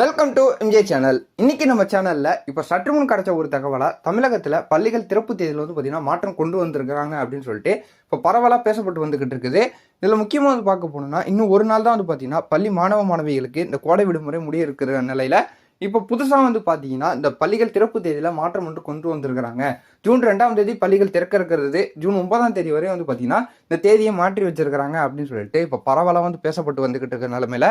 Welcome to MJ channel இன்னைக்கு நம்ம சேனல்ல இப்போ சற்று முன் கிடைச்ச ஒரு தகவலாக தமிழகத்துல பள்ளிகள் திறப்பு தேதியில் வந்து பார்த்தீங்கன்னா மாற்றம் கொண்டு வந்திருக்காங்க அப்படின்னு சொல்லிட்டு இப்போ பரவலாக பேசப்பட்டு வந்துகிட்டு இருக்குது. இதில் முக்கியமாக வந்து பார்க்க போனோம்னா இன்னும் ஒரு நாள் தான் வந்து பார்த்தீங்கன்னா பள்ளி மாணவ மாணவிகளுக்கு இந்த கோடை விடுமுறை முடிய இருக்கிற நிலையில இப்போ புதுசாக வந்து பார்த்தீங்கன்னா இந்த பள்ளிகள் திறப்பு தேதியில் மாற்றம் ஒன்று கொண்டு வந்திருக்கிறாங்க. ஜூன் ரெண்டாம் தேதி பள்ளிகள் திறக்க இருக்கிறது. ஜூன் ஒன்பதாம் தேதி வரை வந்து பார்த்தீங்கன்னா இந்த தேதியை மாற்றி வச்சிருக்கிறாங்க அப்படின்னு சொல்லிட்டு இப்போ பரவலாக வந்து பேசப்பட்டு வந்துகிட்டு இருக்கிற நிலமையில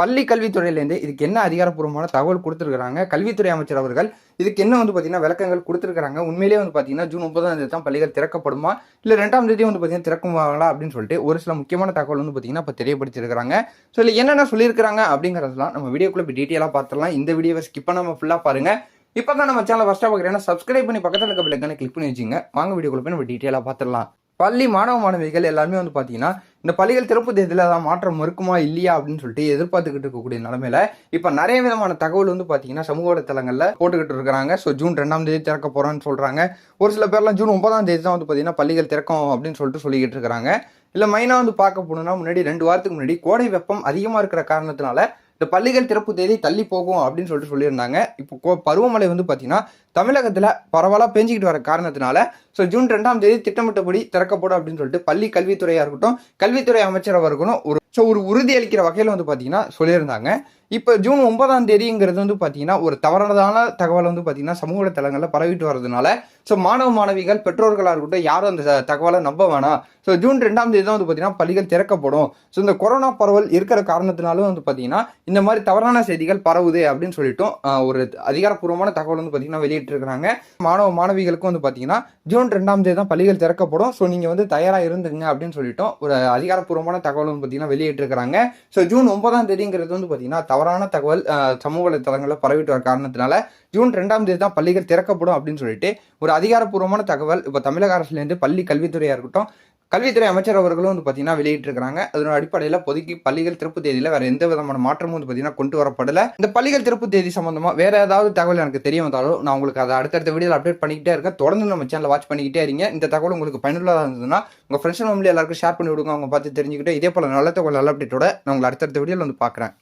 பள்ளி கல்வித்துறையிலேருந்து இதுக்கு என்ன அதிகாரப்பூர்வமான தகவல் கொடுத்துருக்காங்க கல்வித்துறை அமைச்சர் அவர்கள் இதுக்கு என்ன வந்து பார்த்தீங்கன்னா விளக்கங்கள் கொடுத்துருக்காங்க உண்மையிலேயே வந்து பார்த்தீங்கன்னா ஜூன் முப்பதாம் தேதி தான் பள்ளிகள் திறக்கப்படுமா? இல்லை ரெண்டாம் தேதி வந்து பார்த்தீங்கன்னா திறக்குமாங்களா? அப்படின்னு சொல்லிட்டு ஒரு சில முக்கியமான தகவல் வந்து பார்த்தீங்கன்னா இப்போ தெரியப்படுத்திருக்காங்க ஸோ இல்லை என்னென்ன சொல்லியிருக்காங்க அப்படிங்கிறதெல்லாம் நம்ம வீடியோக்குள்ள இப்போ டீட்டெயிலாக பார்த்துடலாம். இந்த வீடியோவை ஸ்கிப் பண்ணாமல் ஃபுல்லாக பாருங்க. இப்போ தான் நம்ம சேனல் ஃபஸ்ட்டாக பார்க்குறேன்னா சப்ஸ்கிரைப் பண்ணி பக்கத்தில் இருக்க பிள்ளைக்கான கிளிக் பண்ணி வச்சுங்க வாங்க வீடியோக்குள்ளே போய் நம்ம டீட்டெயிலாக பார்த்துடலாம். பள்ளி மாணவ மாணவிகள் எல்லாருமே வந்து பார்த்தீங்கன்னா இந்த பள்ளிகள் திறப்பு தேதியில் தான் மாற்றம் இருக்குமா இல்லையா அப்படின்னு சொல்லிட்டு எதிர்பார்த்துக்கிட்டு இருக்கக்கூடிய நிலமையில இப்போ நிறைய விதமான தகவல் வந்து பார்த்தீங்கன்னா சமூக வலைத்தளங்களில் போட்டுக்கிட்டு இருக்கிறாங்க. ஸோ ஜூன் ரெண்டாம் தேதி திறக்க போகிறான்னு சொல்கிறாங்க ஒரு சில பேர்லாம் ஜூன் ஒன்பதாம் தேதி தான் வந்து பார்த்தீங்கன்னா பள்ளிகள் திறக்கும் அப்படின்னு சொல்லிட்டு சொல்லிக்கிட்டு இருக்கிறாங்க. இல்லை மெயினாக வந்து பார்க்க போனோம்னா முன்னாடி ரெண்டு வாரத்துக்கு முன்னாடி கோடை வெப்பம் அதிகமாக இருக்கிற காரணத்தினால இந்த பள்ளிகள் திறப்பு தேதி தள்ளி போகும் அப்படின்னு சொல்லிட்டு சொல்லியிருந்தாங்க. இப்போ பருவமழை வந்து பார்த்தீங்கன்னா தமிழகத்தில் பரவலாக பெஞ்சிக்கிட்டு வர காரணத்தினால ஸோ ஜூன் ரெண்டாம் தேதி திட்டமிட்டபடி திறக்கப்படும் அப்படின்னு சொல்லிட்டு பள்ளி கல்வித்துறையாக இருக்கட்டும் கல்வித்துறை அமைச்சர் அவர்களும் ஒரு ஸோ ஒரு உறுதி அளிக்கிற வகையில் வந்து பார்த்தீங்கன்னா சொல்லியிருந்தாங்க. இப்போ ஜூன் ஒன்பதாம் தேதிங்கிறது வந்து பார்த்தீங்கன்னா ஒரு தவறானதான தகவல் வந்து பார்த்தீங்கன்னா சமூக தளங்களில் பரவிட்டு வரதுனால ஸோ மாணவ மாணவிகள் பெற்றோர்களாக இருக்கட்டும் யாரும் அந்த தகவலை நம்ப வேணாம். ஸோ ஜூன் ரெண்டாம் தேதி தான் வந்து பார்த்தீங்கன்னா பள்ளிகள் திறக்கப்படும். ஸோ இந்த கொரோனா பரவல் இருக்கிற காரணத்தினாலும் வந்து பார்த்தீங்கன்னா இந்த மாதிரி தவறான செய்திகள் பரவுது அப்படின்னு சொல்லிட்டும் ஒரு அதிகாரப்பூர்வமான தகவல் வந்து பார்த்தீங்கன்னா வெளியிட்டிருக்கிறாங்க. மாணவ மாணவிகளுக்கும் வந்து பார்த்தீங்கன்னா ஜூன் ரெண்டாம் தேதி தான் பள்ளிகள் திறக்கப்படும். ஸோ நீங்கள் வந்து தயாராக இருந்துங்க அப்படின்னு சொல்லிட்டோம் ஒரு அதிகாரப்பூர்வமான தகவல் வந்து பார்த்தீங்கன்னா வெளியிட்டிருக்கிறாங்க. ஸோ ஜூன் ஒன்பதாம் தேதிங்கிறது வந்து பார்த்தீங்கன்னா தவறான தகவல் சமூக வலைத்தளங்களில் பரவிட்டு வர காரணத்தினால ஜூன் ரெண்டாம் தேதி தான் பள்ளிகள் திறக்கப்படும் அப்படின்னு சொல்லிட்டு ஒரு அதிகாரப்பூர்வமான தகவல் இப்போ தமிழக அரசுலேருந்து பள்ளி கல்வித்துறையாக இருக்கட்டும் கல்வித்துறை அமைச்சர் அவர்களும் வந்து பார்த்தீங்கன்னா வெளியிட்டிருக்கிறாங்க. அதன் அடிப்படையில் பொதுக்கி பள்ளிகள் திறப்பு தேதியில் வேற எந்த விதமான மாற்றமும் வந்து பார்த்தீங்கன்னா கொண்டு வரப்படலை. இந்த பள்ளிகள் திறப்பு தேதி சம்மந்தமாக வேற ஏதாவது தகவல் எனக்கு தெரிய வந்தாலும் நான் உங்களுக்கு அதை அடுத்தடுத்த வீடியோவில் அப்டேட் பண்ணிக்கிட்டே இருக்கேன். தொடர்ந்து நம்ம சேனலை வாட்ச் பண்ணிக்கிட்டே இருங்க. இந்த தகவல் உங்களுக்கு பயனுள்ளதாக இருந்ததுன்னா உங்கள் ஃப்ரெண்ட்ஸ் ஃபேமிலி எல்லாருக்கும் ஷேர் பண்ணி விடுங்க. அவங்க பார்த்து தெரிஞ்சுக்கிட்டு இதே போல நல்ல தகவல் நல்ல அப்டேட்டோட நான் உங்களை அடுத்தடுத்த வீடியோவில் வந்து பார்க்குறேன்.